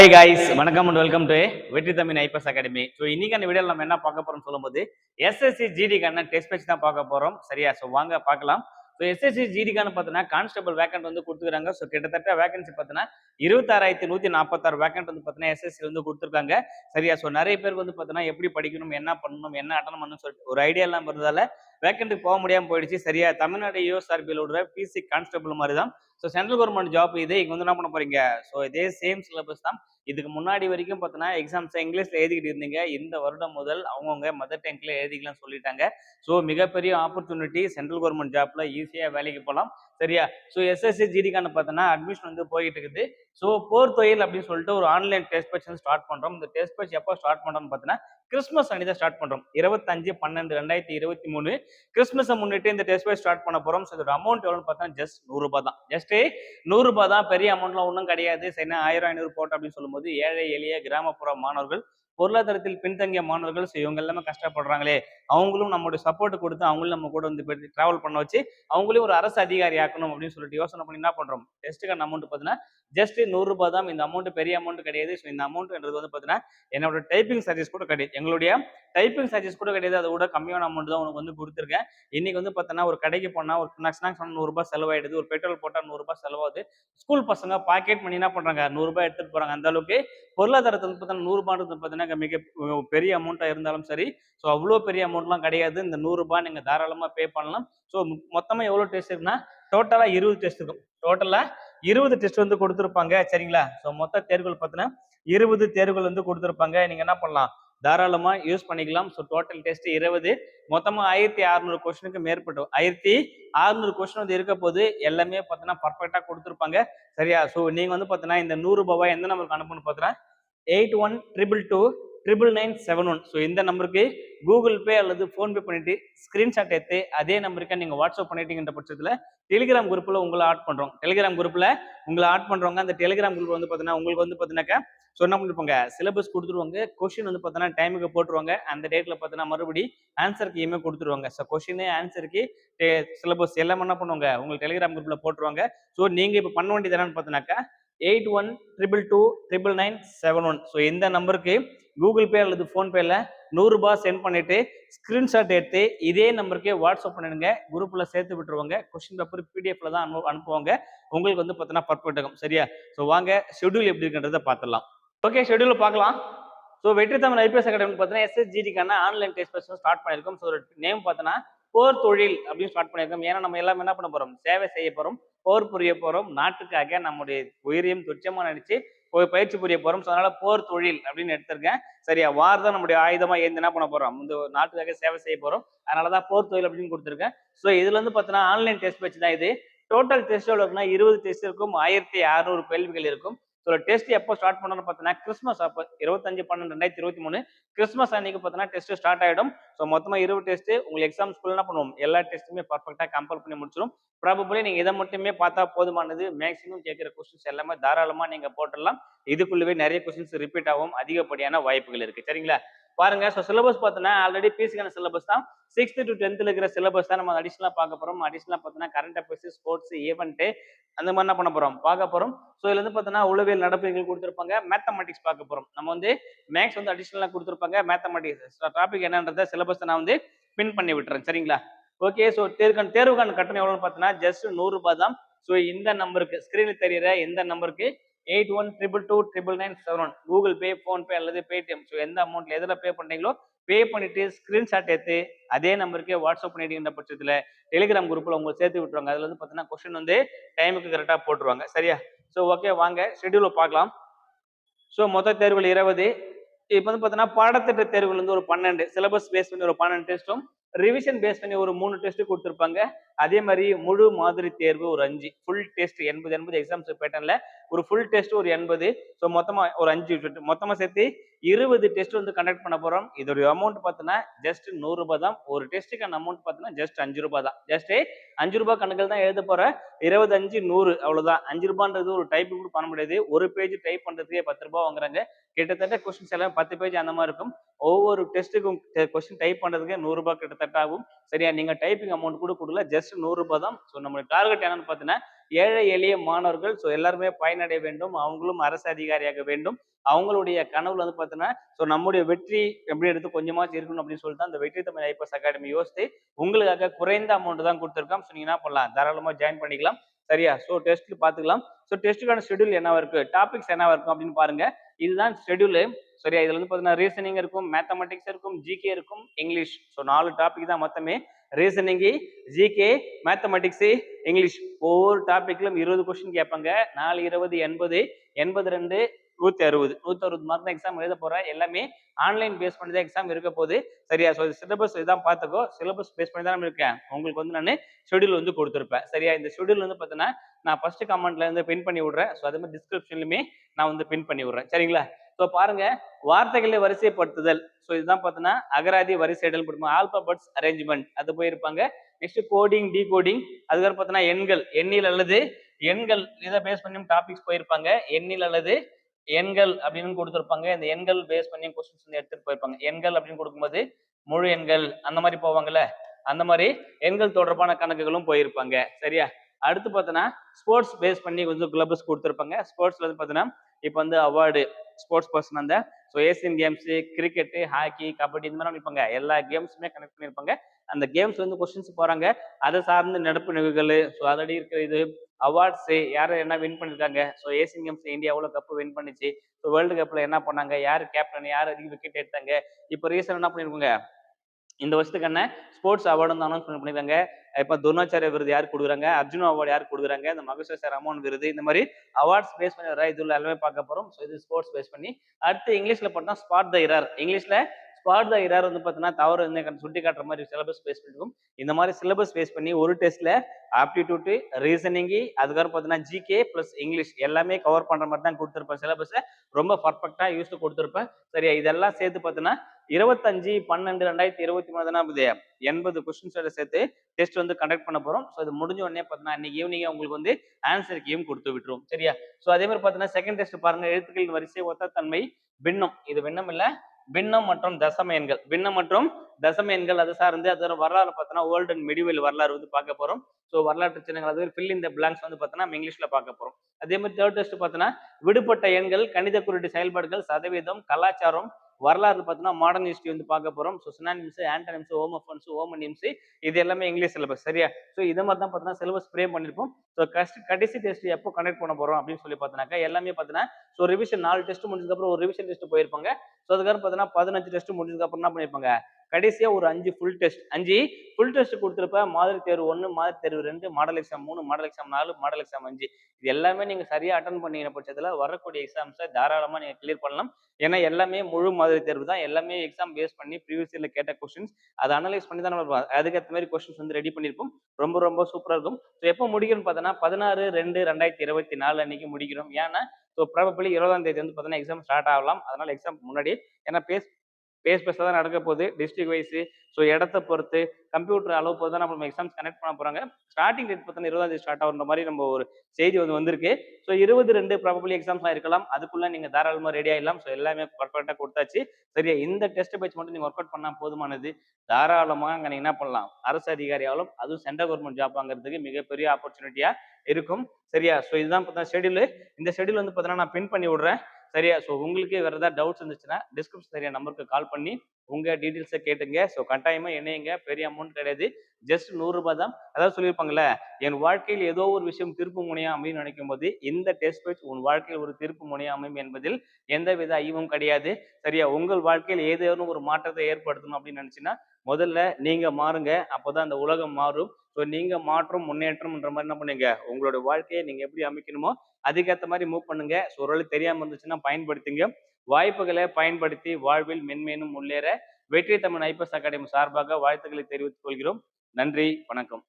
Hi guys வணக்கம் and welcome to Vetri Tamil IPS academy so இன்னைக்கான வீடியோவில் நம்ம என்ன பார்க்க போறோம்னு சொல்லும்போது எஸ்எஸ்சி ஜிடிக்கான டெஸ்ட் பேச்சு தான் பார்க்க போறோம். சரியா? ஸோ வாங்க பார்க்கலாம். ஸோ எஸ்எஸ்சி ஜிடிக்கான பார்த்தீங்கன்னா கான்ஸ்டபிள் வேக்கண்ட் வந்து கொடுத்துருக்காங்க. ஸோ கிட்டத்தட்ட வேகன்சி பார்த்தீங்கன்னா இருபத்தாறாயிரத்தி நூற்றி நாற்பத்தாறு வேக்கண்ட் வந்து பார்த்தீங்கன்னா எஸ்எஸ்சி வந்து கொடுத்துருக்காங்க. சரியா? ஸோ நிறைய பேருக்கு வந்து பார்த்தீங்கன்னா எப்படி படிக்கணும் என்ன பண்ணணும் என்ன அட்டன் பண்ணணும்னு சொல்லிட்டு ஒரு ஐடியா இல்லாமல் இருந்ததால வேக்கண்ட்டுக்கு போக முடியாமல் போயிடுச்சு. சரியா? தமிழ்நாடு யூஎஸ்ஆர்பியில் விடுற பிசி கான்ஸ்டபிள் மாதிரி தான் ஸோ சென்ட்ரல் கவர்மெண்ட் ஜாப் இது. இங்கே வந்து என்ன பண்ண போறீங்க? ஸோ இதே சேம் சிலபஸ் தான். இதுக்கு முன்னாடி வரைக்கும் பார்த்தீங்கன்னா எக்ஸாம்ஸ் இங்கிலீஷில் எழுதிக்கிட்டு இருந்தீங்க. இந்த வருடம் முதல் அவங்கவுங்க மதர் டங்க்ல எழுதிக்கலாம் சொல்லிட்டாங்க. ஸோ மிகப்பெரிய ஆப்பர்ச்சுனிட்டி சென்ட்ரல் கவர்மெண்ட் ஜாப்ல ஈஸியாக வேலைக்கு போகலாம். சரியா? ஸோ எஸ்எஸ்சி ஜிடிக்கான பார்த்தோன்னா அட்மிஷன் வந்து போயிட்டு இருக்குது ஸோ போர் தொழில் அப்படின்னு சொல்லிட்டு ஒரு ஆன்லைன் டெஸ்ட் பேட்ச் வந்து ஸ்டார்ட் பண்ணுறோம் இந்த டெஸ்ட் பேட்ச் எப்போ ஸ்டார்ட் பண்ணுறோம்னு பார்த்தீங்கன்னா கிறிஸ்மஸ் அன்னைக்கு தான் ஸ்டார்ட் பண்ணுறோம் இருபத்தஞ்சு பன்னெண்டு ரெண்டாயிரத்தி இருபத்தி மூணு. கிறிஸ்மஸை முன்னிட்டு இந்த டெஸ்ட் பேட்ச் ஸ்டார்ட் பண்ண போகிறோம் ஸோ இதோட அமௌண்ட் எவ்வளோன்னு பார்த்தா ஜஸ்ட் நூறுரூபா தான். ஜஸ்ட்டு நூறுரூபா தான். பெரிய அமௌண்ட்லாம் ஒன்றும் கிடையாது. சரி ஆயிரம் ஐநூறு போட்டோம் அப்படின்னு சொல்லும்போது ஏழை எளிய கிராமப்புற மாணவர்கள் பொருளாதாரத்தில் பின்தங்கிய மாணவர்கள் ஸோ இவங்க எல்லாமே கஷ்டப்படுறாங்களே. அவங்களும் நம்மளுடைய சப்போர்ட் கொடுத்து அவங்களும் நம்ம கூட வந்து டிராவல் பண்ண வச்சு அவங்களையும் ஒரு அரசு அதிகாரி ஆக்கணும் அப்படின்னு சொல்லிட்டு யோசனை பண்ணி என்ன பண்றோம்? டெஸ்ட்டுக்கான அமௌண்ட் பார்த்தீங்கன்னா ஜஸ்ட் நூறுரூபா தான். இந்த அமௌண்ட் பெரிய அமௌண்ட் கிடையாது. ஸோ இந்த அமௌண்ட்ன்றது வந்து பார்த்தீங்கன்னா என்னோட டைப்பிங் சார்ஜஸ் கூட கிடையாது. எங்களுடைய டைப்பிங் சார்ஜஸ் கூட கிடையாது. அதை விட கம்மியான அமௌண்ட் தான் உனக்கு வந்து கொடுத்துருக்கேன். இன்னைக்கு வந்து பார்த்தோன்னா ஒரு கடைக்கு போனால் ஒரு ஸ்நாக்ஸ் நூறுரூபா செலவாயிடுது. ஒரு பெட்ரோல் போட்டால் நூறுரூபா செலவாகுது. ஸ்கூல் பசங்க பாக்கெட் பண்ணி என்ன பண்ணுறாங்க நூறுரூபா எடுத்துகிட்டு போகிறாங்க அந்த அளவுக்கு பொருளாதாரத்தில் வந்து பார்த்தீங்கன்னா நூறுரூபான்றது பார்த்தீங்கன்னா மிக பெரிய அமௌண்ட்டாக இருந்தாலும் சரி ஸோ அவ்வளோ பெரிய அமௌண்ட்லாம் கிடையாது. இந்த நூறுரூபா நீங்கள் தாராளமாக பே பண்ணலாம். ஸோ மொத்தமாக எவ்வளோ டெஸ்ட் இருக்குன்னா டோட்டலாக இருபது டெஸ்ட் இருக்கும். டோட்டலாக இருபது டெஸ்ட் வந்து கொடுத்துருப்பாங்க. சரிங்களா? ஸோ மொத்த தேர்வுகள் பார்த்தீங்கன்னா இருபது தேர்வுகள் வந்து கொடுத்துருப்பாங்க. நீங்கள் என்ன பண்ணலாம்? தாராளமாக யூஸ் பண்ணிக்கலாம். ஸோ டோட்டல் டெஸ்ட் இருபது. மொத்தமாக ஆயிரத்தி அறநூறு கொஸ்டினுக்கு மேற்பட்டு ஆயிரத்தி அறநூறு கொஸ்டின் வந்து இருக்க போது எல்லாமே பார்த்தீங்கன்னா பர்ஃபெக்டாக கொடுத்துருப்பாங்க. சரியா? ஸோ நீங்கள் வந்து பார்த்தீங்கன்னா இந்த நூறுரூபாய் எந்த நம்பருக்கு அனுப்புன்னு பார்த்தீங்கன்னா eight one triple two triple nine seven one so இந்த நம்பருக்கு கூகுள் பே அல்லது ஃபோன்பே பண்ணிட்டு ஸ்க்ரீன்ஷாட் எடுத்து அதே நம்பருக்கு நீங்கள் வாட்ஸ்அப் பண்ணிட்டீங்கன்ற பட்சத்தில் டெலிகிராம் குரூப்பில் உங்களை ஆட் பண்ணுறோம் டெலிகிராம் குரூப்பில் உங்களை ஆட் பண்ணுறவங்க அந்த டெலிகிராம் குரூப் வந்து பார்த்தீங்கன்னா உங்களுக்கு வந்து பார்த்தீங்கன்னாக்கா சொன்ன பண்ணிருப்பாங்க? சிலபஸ் கொடுத்துருவாங்க. கொஷின் வந்து பார்த்தீங்கன்னா டைமுக்கு போட்டுருவாங்க. அந்த டேட்டில் பார்த்தீங்கன்னா மறுபடி ஆன்சருக்கு இமே கொடுத்துருவாங்க. ஸோ கொஷினு ஆன்சருக்கு சிலபஸ் எல்லாமே என்ன பண்ணுவாங்க? உங்களுக்கு டெலிகிராம் குரூப்பில் போட்டுருவாங்க. ஸோ நீங்கள் இப்போ பண்ண வேண்டியது என்னன்னு பார்த்தீங்கன்னாக்கா eight one triple two triple nine seven one so இந்த நம்பருக்கு? கூகுள் பே அல்லது ஃபோன்பேல நூறுரூபா சென்ட் பண்ணிட்டு ஸ்க்ரீன்ஷாட் எடுத்து இதே நம்பருக்கே வாட்ஸ்அப் பண்ணிடுங்க. குரூப்பில் சேர்த்து விட்டுருவாங்க. கொஸ்டின் பேப்பர் பிடிஎஃப்ல தான் அனு அனுப்புவாங்க. உங்களுக்கு வந்து பார்த்தீங்கன்னா பர்ஃபெக்ட் ஆகும் சரியா? ஸோ வாங்க ஷெடியூல் எப்படி இருக்குன்றதை பார்த்துடலாம் ஓகே ஷெடியூல் பார்க்கலாம் ஸோ வெற்றி தமிழ் ஐபிஎஸ் அகாடமி பார்த்தீங்கன்னா எஸ்எஸ்ஜிடிக்கான ஆன்லைன் டெஸ்ட் பேச ஸ்டார்ட் பண்ணியிருக்கோம். ஸோ நேம் பார்த்தோன்னா போர் தொழில் அப்படின்னு ஸ்டார்ட் பண்ணியிருக்கோம். ஏன்னா நம்ம எல்லாமே என்ன பண்ண போறோம்? சேவை செய்ய போறோம். போர் புரிய போறோம். நாட்டுக்காக நம்முடைய உயிரையும் துச்சமா நினைச்சு பயிற்சி புரிய போறோம். ஸோ அதனால போர் தொழில் அப்படின்னு எடுத்திருக்கேன். சரியா? வார் தான் நம்முடைய ஆயுதமா ஏந்து என்ன பண்ண போறோம்? இந்த நாட்டுக்காக சேவை செய்ய போறோம். அதனாலதான் போர் தொழில் அப்படின்னு கொடுத்துருக்கேன். ஸோ இதுல இருந்து பார்த்தீங்கன்னா ஆன்லைன் டெஸ்ட் வச்சு தான் இது. டோட்டல் டெஸ்ட் எவ்வளோ இருக்குன்னா இருபது டெஸ்ட் இருக்கும் ஆயிரத்தி அறுநூறு கேள்விகள் இருக்கும். ஸோ டெஸ்ட் எப்போ ஸ்டார்ட் பண்ணணும்னு பார்த்தீங்கன்னா கிறிஸ்மஸ் அப்போ இருபத்தஞ்சு பன்னெண்டு ரெண்டாயிரத்தி இருபத்தி மூணு கிறிஸ்மஸ் அன்னைக்கு பார்த்தீங்கன்னா டெஸ்ட் ஸ்டார்ட் ஆகிடும் ஸோ மொத்தமாக இருபது டெஸ்ட் உங்களுக்கு எக்ஸாம் ஸ்கூல் என்ன பண்ணுவோம். எல்லா டெஸ்ட்டுமே பர்ஃபெக்டாக கம்பேர் பண்ணி முடிச்சிடும் ப்ராபபிளி நீங்கள் இதை மட்டுமே பார்த்தா போதுமானது. மேக்ஸிமம் கேட்குற கொஸ்டின்ஸ் எல்லாமே தாராளமாக நீங்கள் போட்டுடலாம். இதுக்குள்ளவே நிறைய கொஸ்டின்ஸ் ரிப்பீட் ஆகும் அதிகப்படியான வாய்ப்புகள் இருக்குது சரிங்களா? பாருங்க ஸோ சிலபஸ் பார்த்தோன்னா ஆல்ரெடி பிசிக்கான சிலபஸ் தான். சிக்ஸ்த் டு டென்த்தில் இருக்கிற சிலபஸ் தான் நம்ம அடிஷனலாக பார்க்க போகிறோம் அடிஷனலாக பார்த்தோன்னா கரண்ட் அஃபேர்ஸ் ஸ்போர்ட்ஸ் ஈவெண்ட்டு அந்த மாதிரி என்ன பண்ண போகிறோம் பார்க்க போகிறோம் ஸோ இதுல இருந்து பார்த்தோன்னா உளவியல் நடப்புகள் கொடுத்துருப்பாங்க. மேத்தமெட்டிக்ஸ் பார்க்க போகிறோம் நம்ம வந்து மேக்ஸ் வந்து அடிஷ்னலாக கொடுத்துருப்பாங்க. மேத்தமெட்டிக்ஸ் டாபிக் என்னன்றத சிலபஸ் நான் வந்து பின் பண்ணி விட்டுறேன். சரிங்களா? ஓகே ஸோ தேர்வுக்கான தேர்வுக்கான கட்டணம் எவ்வளோன்னு பார்த்தோன்னா ஜஸ்ட் நூறுரூபா தான். ஸோ இந்த நம்பருக்கு ஸ்க்ரீனில் தெரியிற இந்த நம்பருக்கு eight one triple two triple nine seven one Google Pay PhonePe அல்லது பேடிஎம் ஸோ எந்த அமௌண்ட்ல எதில் பே பண்ணுறீங்களோ பே பண்ணிட்டு ஸ்க்ரீன்ஷாட் எடுத்து அதே நம்பருக்கே வாட்ஸ்அப் பண்ணிட்டீங்கிற பட்சத்தில் டெலிகிராம் குரூப்பில் உங்களுக்கு சேர்த்து விட்டுருவாங்க. அதில் வந்து பார்த்தீங்கன்னா கொஸ்டின் வந்து டைமுக்கு கரெக்டாக போட்டுருவாங்க. சரியா? ஸோ ஓகே வாங்க. ஷெடியூலை பார்க்கலாம். ஸோ மொத்த தேர்வுகள் இருபது. இப்போ வந்து பார்த்தீங்கன்னா பாடத்திட்ட தேர்வுகள் வந்து ஒரு பன்னெண்டு. சிலபஸ் பேஸ் பண்ணி ஒரு பன்னெண்டு டெஸ்ட்டும் ரிவிஷன் பேஸ் பண்ணி ஒரு மூணு டெஸ்ட் கொடுத்துருப்பாங்க. அதே மாதிரி முழு மாதிரி தேர்வு ஒரு அஞ்சு. ஃபுல் டெஸ்ட் எண்பது எண்பது எக்ஸாம்ஸ் பேட்டர்ல ஒரு ஃபுல் டெஸ்ட் ஒரு எண்பது. ஸோ மொத்தமா ஒரு அஞ்சு மொத்தமா சேர்த்து இருபது டெஸ்ட் வந்து கண்டக்ட் பண்ண போறோம். இதோட அமௌண்ட் பார்த்தீங்கன்னா ஜஸ்ட் நூறு ரூபாய் தான். ஒரு டெஸ்ட்டுக்கான அமௌண்ட் பார்த்தீங்கன்னா ஜஸ்ட் அஞ்சு ரூபாய் தான். ஜஸ்ட் அஞ்சு ரூபாய் கணக்கில் தான் எழுத போற இருபது அஞ்சு நூறு அவ்வளவுதான். அஞ்சு ரூபான்றது ஒரு டைப் கூட பண்ண முடியாது. ஒரு பேஜ் டைப் பண்றதுக்கே பத்து ரூபாய் வாங்குறாங்க. கிட்டத்தட்ட கொஸ்டின்ஸ் எல்லாம் பத்து பேஜ் அந்த மாதிரி இருக்கும். ஒவ்வொரு டெஸ்ட்டுக்கும் கொஸ்டின் டைப் பண்றதுக்கு நூறு ரூபாய் கிட்டத்தட்ட ஆகும். சரியா? நீங்க டைப்பிங் அமௌண்ட் கூட கொடுக்கல. ஜஸ்ட் நூறு நூறுரூபா தான். ஸோ நம்மளுடைய டார்கெட் என்னன்னு பார்த்தீங்கன்னா ஏழை எளிய மாணவர்கள் ஸோ எல்லாருமே பயனடைய வேண்டும். அவங்களும் அரசு அதிகாரியாக வேண்டும். அவங்களுடைய கனவுல வந்து பார்த்தீங்கன்னா ஸோ நம்முடைய வெற்றி எப்படி எடுத்து கொஞ்சமாச்சு இருக்கணும் அப்படின்னு சொல்லிட்டு அந்த வெற்றி தமிழ் ஐபிஎஸ் அகாடமி யோசித்து உங்களுக்காக குறைந்த அமௌண்ட் தான் கொடுத்துருக்கோம். ஸோ நீங்கள் என்ன பண்ணலாம் தாராளமாக ஜாயின் பண்ணிக்கலாம். சரியா? ஸோ டெஸ்ட் பார்த்துக்கலாம். ஸோ டெஸ்ட்டுக்கான ஷெடியூல் என்னவா இருக்கு? டாபிக்ஸ் என்னவா இருக்கும் அப்படின்னு பாருங்க. இதுதான் ஷெடியூலு சரியா? இதுல வந்து பார்த்தீங்கன்னா ரீசனிங் இருக்கும் மேத்தமெட்டிக்ஸ் இருக்கும் ஜிகே இருக்கும் இங்கிலீஷ் ஸோ நாலு டாபிக் தான் மொத்தமே. ரீசனிங்கு ஜிகே மேத்தமெட்டிக்ஸு இங்கிலீஷ் ஒவ்வொரு டாப்பிக்லும் இருபது கொஸ்டின் கேட்பாங்க. நாலு இருபது எண்பது எண்பது ரெண்டு நூற்றி அறுபது நூற்றி அறுபது மார்க் தான் எக்ஸாம் எழுத போகிறேன் எல்லாமே ஆன்லைன் பேஸ் பண்ணி தான் எக்ஸாம் இருக்க போகுது. சரியா? ஸோ சிலபஸ் இதான் பார்த்துக்கோ. சிலபஸ் பேஸ் பண்ணி தான் இருக்கேன். உங்களுக்கு வந்து நான் ஷெடியூல் வந்து கொடுத்துருப்பேன். சரியா? இந்த ஷெடியூல் வந்து பார்த்தீங்கன்னா நான் ஃபர்ஸ்ட் கமெண்ட்ல இருந்து பின் பண்ணி விடுறேன். ஸோ அதே மாதிரி டிஸ்கிரிப்ஷன்லையுமே நான் வந்து பின் பண்ணி விடுறேன். சரிங்களா? ஸோ பாருங்க வார்த்தைகளை வரிசைப்படுத்துதல். ஸோ இதுதான் பார்த்தோன்னா அகராதி வரிசைடல் போட்டுமா ஆல்பாபட்ஸ் அரேஞ்ச்மெண்ட் அது போயிருப்பாங்க. நெக்ஸ்ட் கோடிங் டீ கோடிங் அதுக்கப்புறம் பார்த்தோன்னா எண்கள். எண்ணில் அல்லது எண்கள் இதை பேஸ் பண்ணியும் டாபிக்ஸ் போயிருப்பாங்க. எண்ணில் அல்லது எண்கள் அப்படின்னு கொடுத்துருப்பாங்க. இந்த எண்கள் பேஸ் பண்ணி கொஸ்டின்ஸ் வந்து எடுத்துட்டு போயிருப்பாங்க. எண்கள் அப்படின்னு கொடுக்கும்போது முழு எண்கள் அந்த மாதிரி போவாங்கல்ல? அந்த மாதிரி எண்கள் தொடர்பான கணக்குகளும் போயிருப்பாங்க. சரியா? அடுத்து பார்த்தோன்னா ஸ்போர்ட்ஸ் பேஸ் பண்ணி கொஞ்சம் கிளப்ஸ் கொடுத்துருப்பாங்க. ஸ்போர்ட்ஸ்ல வந்து பார்த்தோன்னா இப்போ வந்து அவார்டு ஸ்போர்ட்ஸ் பர்சன் அந்த. So Asian games cricket hockey kabaddi இந்த மாதிரி இருப்பாங்க எல்லா கேம்ஸுமே கனெக்ட் பண்ணியிருப்பாங்க. அந்த கேம்ஸ் வந்து கொஸ்டின்ஸ் போகிறாங்க அதை சார்ந்த நடப்பு நிகழ்வுகள் ஸோ அதடி இருக்கிற இது அவார்ட்ஸு யார் என்ன வின் பண்ணியிருக்காங்க? ஸோ ஏசியன் கேம்ஸ் இந்தியா எவ்வளோ கப்பு வின் பண்ணிச்சு? ஸோ வேர்ல்டு கப்பில் என்ன பண்ணாங்க? யார் கேப்டன் யார் அதிக விக்கெட் எடுத்தாங்க? இப்போ ரீசன் என்ன பண்ணியிருக்காங்க? இந்த வருஷத்துக்கான ஸ்போர்ட்ஸ் அவார்டு வந்து அனௌன்ஸ் பண்ணியிருக்காங்க. இப்போ துரோணாச்சாரிய விருது யார் கொடுக்குறாங்க? அர்ஜுன் அவார்டு யார் கொடுக்குறாங்க? இந்த மகேஸ்வர் சார் அமௌண்ட் விருது இந்த மாதிரி அவார்ட்ஸ் பேஸ் பண்ணி வர இதுல எல்லாமே பார்க்க போறோம். ஸோ இது ஸ்போர்ட்ஸ் பேஸ் பண்ணி அடுத்து இங்கிலீஷ்ல பார்த்தா ஸ்பாட் த இரர் இங்கிலீஷ்ல ஸ்பாட் த இரார் வந்து பார்த்தீங்கன்னா தவறு வந்து சுட்டி காட்டுற மாதிரி சிலபஸ் பேஸ் பண்ணிருக்கும். இந்த மாதிரி சிலபஸ் பேஸ் பண்ணி ஒரு டெஸ்ட்ல ஆப்டிடியூட்டு ரீசனிங்கு அதுக்கப்புறம் பார்த்தீங்கன்னா ஜிகே ப்ளஸ் இங்கிலீஷ் எல்லாமே கவர் பண்ற மாதிரி தான் கொடுத்துருப்பேன் சிலபஸை ரொம்ப பர்ஃபெக்டா யூஸ் கொடுத்துருப்பேன். சரியா? இதெல்லாம் சேர்த்து பார்த்தீங்கன்னா இருபத்தஞ்சு பன்னெண்டு ரெண்டாயிரத்தி இருபத்தி மூணு தானே எண்பது கொஸ்டின்ஸோட சேர்த்து டெஸ்ட் வந்து கண்டக்ட் பண்ண போறோம். ஸோ இது முடிஞ்ச உடனே பார்த்தீங்கன்னா இன்னைக்கு ஈவினிங் உங்களுக்கு வந்து ஆன்சர் கேம் கொடுத்து விட்டுரும் சரியா? ஸோ அதே மாதிரி பார்த்தீங்கன்னா செகண்ட் டெஸ்ட் பாருங்க. எழுத்துக்களின் வரிசை ஒத்த தன்மை பின்னம். இது பின்னம் இல்லை பின்னம் மற்றும் தசம எண்கள் பின்னம் மற்றும் தசம எண்கள் அது சார்ந்து அது வரலாறு பார்த்தோன்னா ஓல்டு அண்ட் மெடிவல் வரலாறு வந்து பார்க்க போறோம். ஸோ வரலாற்று சின்னங்கள் அது ஃபில் இந்த பிளாங்க்ஸ் வந்து பார்த்தோன்னா நம்ம இங்கிலீஷ்ல பார்க்க போறோம். அதே மாதிரி தேர்ட் டெஸ்ட் பார்த்தோன்னா விடுபட்ட எண்கள் கணித குறியீட்டு செயல்பாடுகள் சதவீதம் கலாச்சாரம் வரலாறு பார்த்தோன்னா மாடர்ன் ஹிஸ்ட்ரி வந்து பார்க்க போகிறோம் so synonyms antonyms homophones homonyms இது எல்லாமே இங்கிலீஷ் சிலபஸ் சரியா? ஸோ இதை மாதிரி தான் பார்த்தீங்கன்னா சிலபஸ் ப்ரே பண்ணியிருப்போம் ஸோ கஸ்ட் கடைசி டெஸ்ட் எப்போ கண்டக்ட் பண்ண போகிறோம் அப்படின்னு சொல்லி பார்த்தோன்னாக்கா எல்லாமே பார்த்தீங்கன்னா ஸோ ரிவிஷன் நாலு டெஸ்ட் முடிஞ்சதுக்கப்புறம் ஒரு ரிவிஷன் டெஸ்ட் போயிருப்பாங்க. ஸோ அதுக்கப்புறம் பார்த்தீங்கன்னா பதினஞ்சு டெஸ்ட் முடிஞ்சதுக்கப்புறம் என்ன பண்ணியிருப்பாங்க கடைசியாக ஒரு அஞ்சு ஃபுல் டெஸ்ட் அஞ்சு ஃபுல் டெஸ்ட் கொடுத்துருப்ப மாதிரி தேர்வு ஒன்று மாதிரி தேர்வு ரெண்டு மாடல் எக்ஸாம் மூணு மாடல் எக்ஸாம் நாலு மாடல் எக்ஸாம் அஞ்சு. இது எல்லாமே நீங்கள் சரியாக அட்டன் பண்ணிக்கிற பட்சத்தில் வரக்கூடிய எக்ஸாம்ஸை தாராளமாக நீங்கள் கிளியர் பண்ணலாம். ஏன்னா எல்லாமே முழு மாதிரி தேர்வு தான். எல்லாமே எக்ஸாம் பேஸ் பண்ணி ப்ரீவியஸ் இயரில் கேட்ட கொஸ்டின்ஸ் அதை அனலைஸ் பண்ணி தான் நம்ம அதுக்கேற்ற மாதிரி கொஸ்டின்ஸ் வந்து ரெடி பண்ணியிருப்போம். ரொம்ப ரொம்ப சூப்பராக இருக்கும். ஸோ எப்போ முடிக்கணும்னு பார்த்தோன்னா பதினாறு ரெண்டு ரெண்டாயிரத்தி இருபத்தி நாலு அன்னைக்கு முடிக்கிறோம். ஏன்னா ஸோ ப்ராபபிளி இருபதாம் தேதி வந்து பார்த்தீங்கன்னா எக்ஸாம் ஸ்டார்ட் ஆகலாம். அதனால எக்ஸாம் முன்னாடி ஏன்னா பேஸ் பேஸ் பேஸாக தான் நடக்க போகுது டிஸ்ட்ரிக் வைஸ் ஸோ இடத்த பொறுத்து கம்ப்யூட்டர் அளவு பொறுத்து தான் நம்ம எக்ஸாம்ஸ் கனெக்ட் பண்ண போகிறாங்க ஸ்டார்டிங் டேட் பார்த்தீங்கன்னா இருபதாம் தேதி ஸ்டார்ட் ஆகுற மாதிரி நம்ம ஒரு செய்தி வந்து வந்திருக்கு. ஸோ இருபது ரெண்டு ப்ராபபிளி எக்ஸாம்ஸ்லாம் இருக்கலாம். அதுக்குள்ளே நீங்கள் தாராளமாக ரெடி ஆகிடலாம் ஸோ எல்லாமே பர்ஃபெக்டாக கொடுத்தாச்சு. சரியா? இந்த டெஸ்ட் பேச்சு மட்டும் நீங்கள் ஒர்க் அவுட் பண்ணால் போதுமானது. தாராளமாக அங்கே நீங்கள் என்ன பண்ணலாம்? அரசு அதிகாரியாலும் அதுவும் சென்ட்ரல் கவர்மெண்ட் ஜாப் வாங்குறதுக்கு மிகப்பெரிய ஆப்பர்ச்சுனிட்டியாக இருக்கும். சரியா? ஸோ இதுதான் பார்த்தா ஷெடியூல் இந்த ஷெடியூல் வந்து பார்த்தீங்கன்னா நான் பின் பண்ணி விடுறேன். சரியா? ஸோ உங்களுக்கு வேறு ஏதாவது டவுட்ஸ் இருந்துச்சுன்னா டிஸ்கிரிப்ஷன் சரியா நம்பருக்கு கால் பண்ணி உங்கள் டீட்டெயில்ஸை கேட்டுங்க. ஸோ கட்டாயமாக இணையுங்க. பெரிய அமௌண்ட் கிடையாது. ஜஸ்ட் நூறுரூபா தான். அதாவது சொல்லியிருப்பாங்கல்ல என் வாழ்க்கையில் ஏதோ ஒரு விஷயம் திருப்பு முனையா அமையும் நினைக்கும் போது இந்த டெஸ்ட் பேஜ் உன் வாழ்க்கையில் ஒரு திருப்பு முனையா அமையும் என்பதில் எந்தவித ஐயமும் கிடையாது. சரியா? உங்கள் வாழ்க்கையில் ஏதேனும் ஒரு மாற்றத்தை ஏற்படுத்தணும் அப்படின்னு நினச்சின்னா முதல்ல நீங்கள் மாறுங்க. அப்போதான் அந்த உலகம் மாறும். ஸோ நீங்க மாற்றம் முன்னேற்றம்ன்ற மாதிரி என்ன பண்ணுங்க? உங்களோட வாழ்க்கையை நீங்க எப்படி அமைக்கணுமோ அதுக்கேற்ற மாதிரி மூவ் பண்ணுங்க. ஸோ ஒரு தெரியாம இருந்துச்சுன்னா பயன்படுத்துங்க. வாய்ப்புகளை பயன்படுத்தி வாழ்வில் மென்மேனும் முன்னேற வெற்றி தமிழ் ஐபிஎஸ் அகாடமி சார்பாக வாழ்த்துக்களை தெரிவித்துக் கொள்கிறோம். நன்றி வணக்கம்.